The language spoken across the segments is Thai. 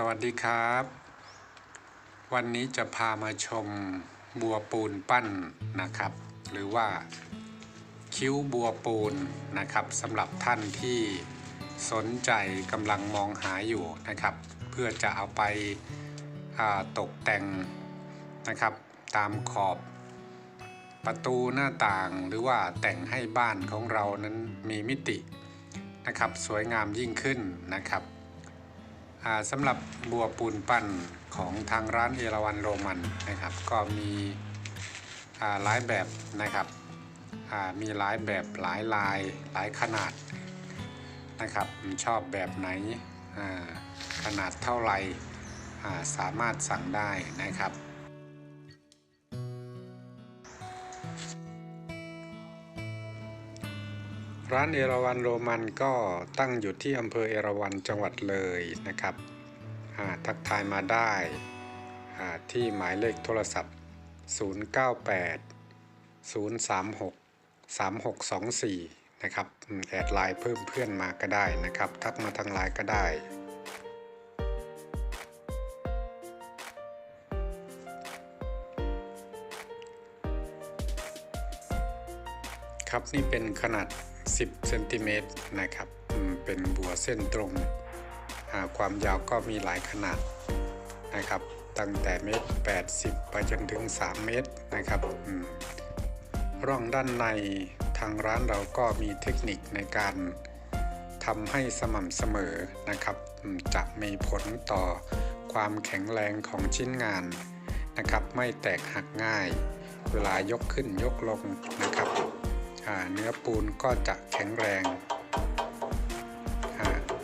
สวัสดีครับ วันนี้จะพามาชมบัวปูนปั้นนะครับ หรือว่าคิ้วบัวปูนนะครับสำหรับท่านที่สนใจกำลังมองหาอยู่นะครับ เพื่อจะเอาไปาตกแต่งนะครับ ตามขอบประตูหน้าต่างหรือว่าแต่งให้บ้านของเรานั้นมีมิตินะครับ สวยงามยิ่งขึ้นนะครับ สำหรับบัวปูนปั้นของทางร้านเอราวันโรมันนะครับ ก็มีหลายแบบนะครับมีหลายแบบหลายลายหลายขนาดนะครับชอบแบบไหนขนาดเท่าไหร่สามารถสั่งได้นะครับ ร้านเอราวันโรมันก็ตั้งอยู่ที่อำเภอเอราวันจังหวัดเลยนะครับ ทักทายมาได้ที่หมายเลขโทรศัพท์ 098 036 3624 นะครับ แอดไลน์เพิ่มเพื่อนมาก็ได้นะครับ ทักมาทางไลน์ก็ได้ ครับนี่เป็นขนาด 10เซนติเมตรนะครับเป็นบัวเส้นตรง ความยาวก็มีหลายขนาดนะครับ ตั้งแต่เมตร 80 ไปจนถึง 3 เมตรนะครับร่องด้านในทางร้านเราก็มีเทคนิคในการทำให้สม่ำเสมอนะครับจะมีผลต่อความแข็งแรงของชิ้นงานนะครับ ไม่แตกหักง่าย เวลายกขึ้นยกลงนะครับ เนื้อปูนก็จะแข็งแรง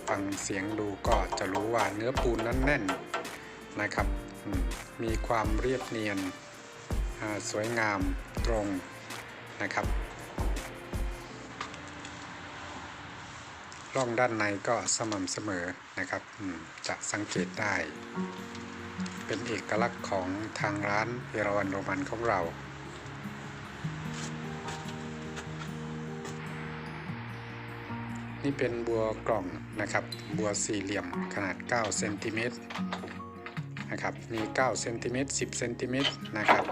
ฟังเสียงดูก็จะรู้ว่าเนื้อปูนนั้นแน่นนะครับ มีความเรียบเนียนสวยงามตรงนะครับร่องด้านในก็สม่ำเสมอนะครับจะสังเกตได้ เป็นเอกลักษณ์ของทางร้านเอราวันโรมันของเรา นี่เป็นบัวกล่องนะครับ บัวสี่เหลี่ยมขนาด9เซนติเมตรนะครับมี9เซนติเมตร10เซนติเมตรนะครับ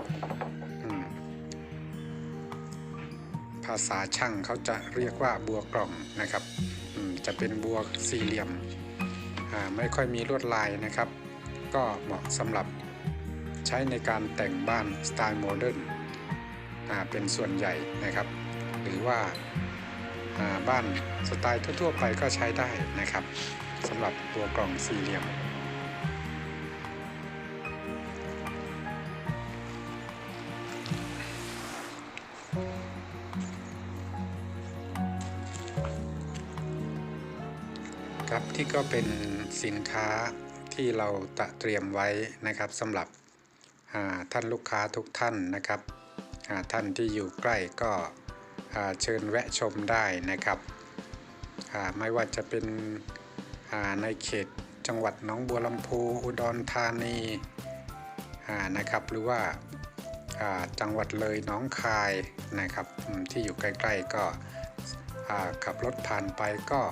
ภาษาช่างเขาจะเรียกว่าบัวกล่องนะครับจะเป็นบัวสี่เหลี่ยมไม่ค่อยมีลวดลายนะครับ ก็เหมาะสำหรับใช้ในการแต่งบ้านสไตล์โมเดิร์นเป็นส่วนใหญ่นะครับ หรือว่า บ้านสไตล์ทั่วๆไปก็ใช้ได้นะครับสำหรับตัวกล่องสี่เหลี่ยม ครับที่ก็เป็นสินค้าที่เราตะเตรียมไว้นะครับสำหรับท่านลูกค้าทุกท่านนะครับท่านที่อยู่ใกล้ก็ เชิญแวะชมได้นะครับ ไม่ว่าจะเป็นในเขตจังหวัดหนองบัวลำพูอุดรธานีนะครับหรือว่าจังหวัดเลยน้องคายนะครับที่อยู่ใกล้ๆก็ขับรถผ่านไปก็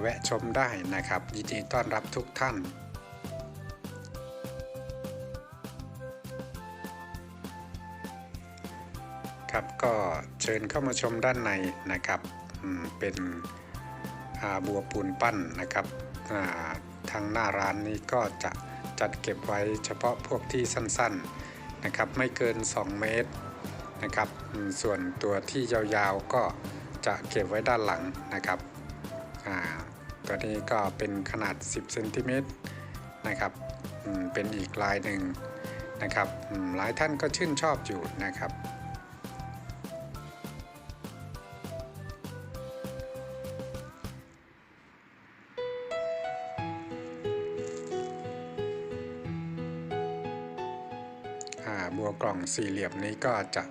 แวะชมได้นะครับ ยินดีต้อนรับทุกท่าน ก็เชิญเข้ามาชมด้านในนะครับเป็นบัวปูนปั้นนะครับทางหน้าร้านนี้ก็จะจัดเก็บไว้เฉพาะพวกที่สั้นๆนะครับไม่เกิน 2 เมตรนะครับส่วนตัวที่ยาวๆก็จะเก็บไว้ด้านหลังนะครับตัวนี้ก็เป็นขนาด 10เซนติเมตรนะครับเป็นอีกลายหนึ่งนะครับหลายท่านก็ชื่นชอบอยู่นะครับ บัวกล่องสี่เหลี่ยมนี้ก็จะ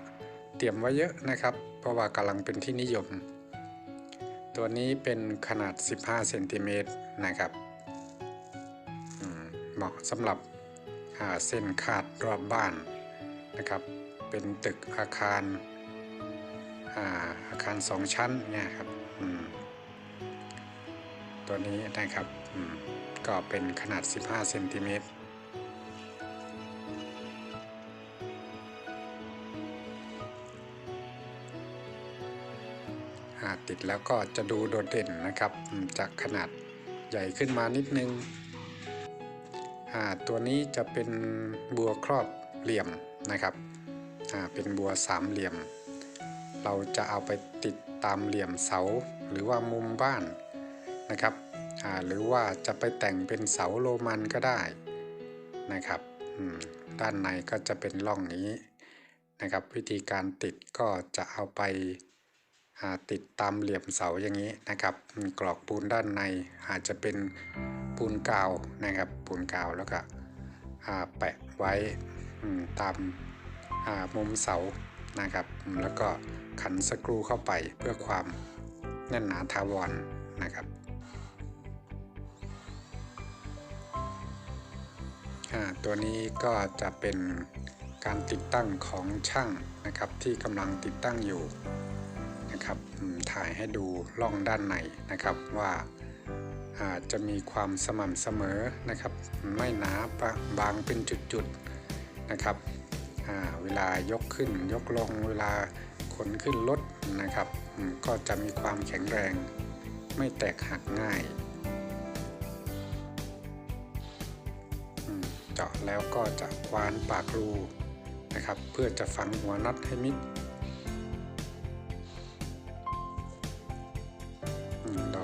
เตรียมไว้เยอะนะครับ เพราะว่ากำลังเป็นที่นิยม ตัวนี้เป็นขนาด 15เซนติเมตรนะครับเหมาะสำหรับอ่าเส้นคาดรอบบ้านนะครับ เป็นตึกอาคารอาอาคารสองชั้นเนี่ยครับตัวนี้นะครับก็เป็นขนาด 15เซนติเมตร ติดแล้วก็จะดูโดดเด่นนะครับ จากขนาดใหญ่ขึ้นมานิดนึงอ่าตัวนี้จะเป็นบัวครอบเหลี่ยมนะครับ เป็นบัวสามเหลี่ยม เราจะเอาไปติดตามเหลี่ยมเสาหรือว่ามุมบ้านนะครับ หรือว่าจะไปแต่งเป็นเสาโรมันก็ได้นะครับ ด้านในก็จะเป็นร่องนี้นะครับ วิธีการติดก็จะเอาไป ติดตามเหลี่ยมเสาอย่างนี้นะครับกรอกปูนด้านในอาจจะเป็นปูนกาวนะครับปูนกาวแล้วก็แปะไว้ตามมุมเสานะครับ แล้วก็ขันสกรูเข้าไปเพื่อความแน่นหนาทาวรนะครับตัวนี้ก็จะเป็นการติดตั้งของช่างนะครับที่กำลังติดตั้งอยู่ นะครับถ่ายให้ดูร่องด้านในนะครับว่าอาจะมีความสม่ำเสมอนะครับ ไม่หนาบะบางเป็นจุดๆนะครับเวลายกขึ้นยกลงเวลาขนขึ้นรถนะครับก็จะมีความแข็งแรง ไม่แตกหักง่ายเจาะแล้วก็จะควานปากรูนะครับ เพื่อจะฝังหัวน็อตให้มิด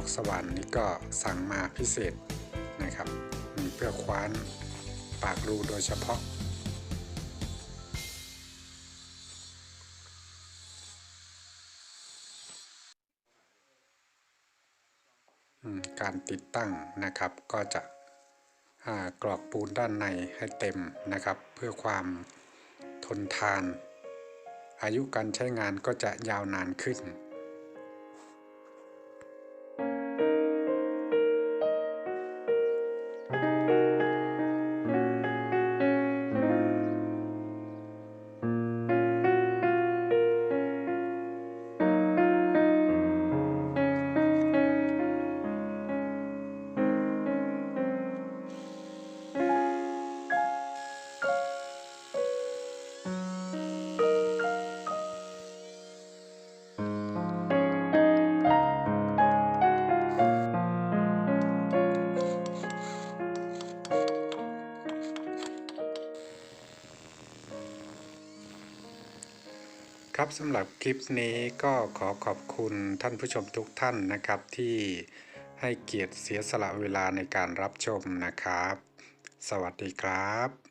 อืมดอกสวรรค์นี่ก็สั่งมาพิเศษนะครับ เพื่อคว้านปากรูโดยเฉพาะ การติดตั้งนะครับก็จะกรอกปูนด้านในให้เต็มนะครับ เพื่อความทนทาน อายุการใช้งานก็จะยาวนานขึ้น ครับสำหรับคลิปนี้ก็ขอขอบคุณท่านผู้ชมทุกท่านนะครับ ที่ให้เกียรติเสียสละเวลาในการรับชมนะครับ สวัสดีครับ